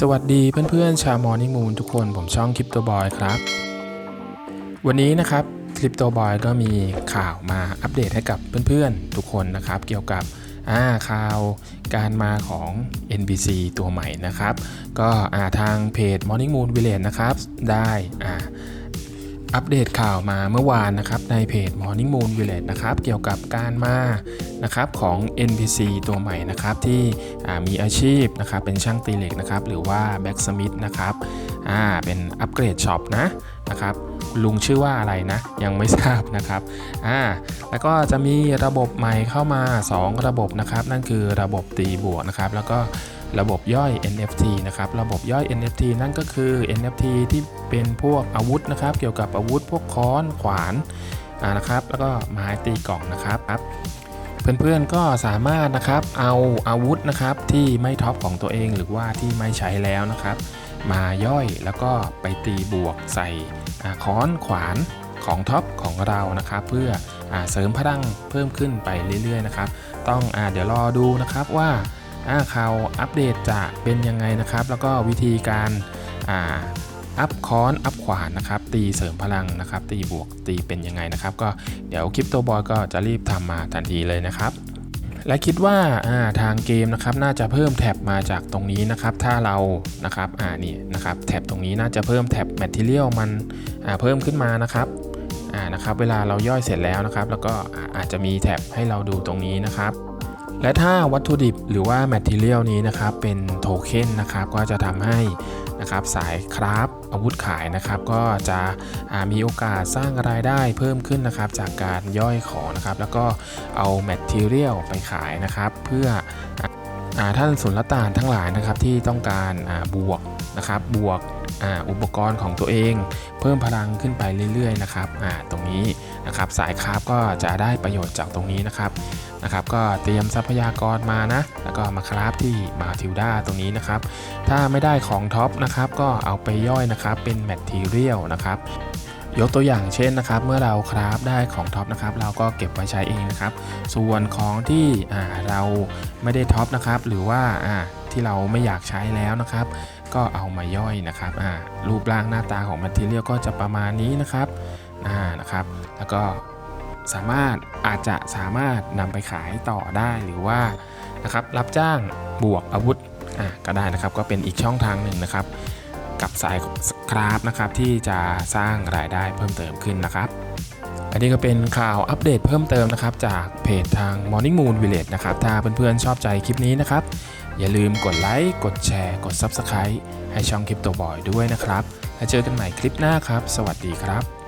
สวัสดีเพื่อนๆ ชาวมอร์นิ่งมูนทุกคนผมช่องคลิปตัวบอยครับ วันนี้นะครับคลิปตัวบอยก็มีข่าวมาอัปเดตให้กับเพื่อนๆ ทุกคนนะครับ เกี่ยวกับอ่าข่าวการมาของ NBC ตัวใหม่นะครับ ก็อ่าทางเพจ Morning Moon Village นะครับ ได้อ่า อัปเดตข่าวมาเมื่อวานนะครับในเพจ Morning Moon Village นะครับเกี่ยวกับการมานะครับของ NPC ตัวใหม่นะครับที่มีอาชีพนะครับเป็นช่างตีเหล็กนะครับหรือว่า Blacksmith นะครับเป็นอัปเกรดช็อปนะ นะครับลุงชื่อว่าอะไรนะ ยังไม่ทราบนะครับอ่าแล้วก็จะมีระบบใหม่เข้ามา 2 ระบบนะครับ นั่นคือระบบตีบวกนะครับ แล้วก็ระบบย่อย NFT นะครับ ระบบย่อย NFT นั่นก็คือ NFT ที่เป็นพวกอาวุธนะครับ เกี่ยวกับอาวุธพวกค้อนขวานอ่านะครับ แล้วก็ไม้ตีกล่องนะครับเพื่อนๆก็สามารถนะครับเอาอาวุธนะครับที่ไม่ท็อปของตัวเองหรือว่าที่ไม่ใช้แล้วนะครับ มาย่อยแล้วก็ไปตีบวกใส่ค้อนขวานของท็อปของเรานะครับ เพื่ออเสริมพลังเพิ่มขึ้นไปเรื่อยๆนะครับ ต้องอเดี๋ยวรอดูนะครับว่าข่าวอัปเดตจะเป็นยังไงนะครับ แล้วก็วิธีการอัพค้อนอัพขวานนะครับ ตีเสริมพลังนะครับ ตีบวกตีเป็นยังไงนะครับ ก็เดี๋ยวคลิปตัวบอยก็จะรีบทำมาทันทีเลยนะครับ และคิดว่าาทางเกมนะครับน่าจะเพิ่มแท็บมาจากตรงนี้นะครับถ้าเรานะครับอ่านี่นะครับแท็บตรงนี้น่าจะเพิ่มแท็บ Material มันเพิ่มขึ้นมานะครับอ่านะครับเวลาเราย่อยเสร็จแล้วนะครับ แล้วก็อาจจะมีแท็บให้เราดูตรงนี้นะครับ และถ้าวัตถุดิบหรือว่า Material นี้นะครับเป็นโทเค็นนะครับก็จะทำให้นะครับสายคราฟอาวุธขายนะครับ ก็จะมีโอกาสสร้างรายได้เพิ่มขึ้นนะครับ จากการย่อยของนะครับ แล้วก็เอา Material ไปขายนะครับ เพื่อ ท่านสุลต่านทั้งหลายนะครับที่ต้องการบวกนะครับบวกอ,อุปกรณ์ของตัวเอง เพิ่มพลังขึ้นไปเรื่อยๆนะครับตรงนี้นะครับสายคราฟก็จะได้ประโยชน์จากตรงนี้นะครับนะครับก็เตรียมทรัพยากรมานะ แล้วก็มาคราฟที่มาทิวด้าตรงนี้นะครับ ถ้าไม่ได้ของท็อปนะครับก็เอาไปย่อยนะครับเป็นแมททีเรียลนะครับ ยกตัวอย่างเช่นนะครับ เมื่อเราคราฟได้ของท็อปนะครับ เราก็เก็บไว้ใช้เองนะครับ ส่วนของที่เราไม่ได้ท็อปนะครับ หรือว่าที่เราไม่อยากใช้แล้วนะครับ ก็เอามาย่อยนะครับรูปร่างหน้าตาของแมททีเรียลก็จะประมาณนี้นะครับนะครับ แล้วก็สามารถอาจจะสามารถนำไปขายต่อได้หรือว่านะครับรับจ้างบวกอาวุธก็ได้นะครับ ก็เป็นอีกช่องทางหนึ่งนะครับ กับสายคราฟนะครับที่จะสร้างรายได้เพิ่มเติมขึ้นนะครับ อันนี้ก็เป็นข่าวอัปเดตเพิ่มเติมนะครับจากเพจทาง Morning Moon Village นะครับ ถ้าเพื่อนๆชอบใจคลิปนี้นะครับ อย่าลืมกดไลค์กดแชร์ กด Subscribe ให้ช่องคลิปตัวบอยด้วยนะครับ แล้วเจอกันใหม่คลิปหน้าครับ สวัสดีครับ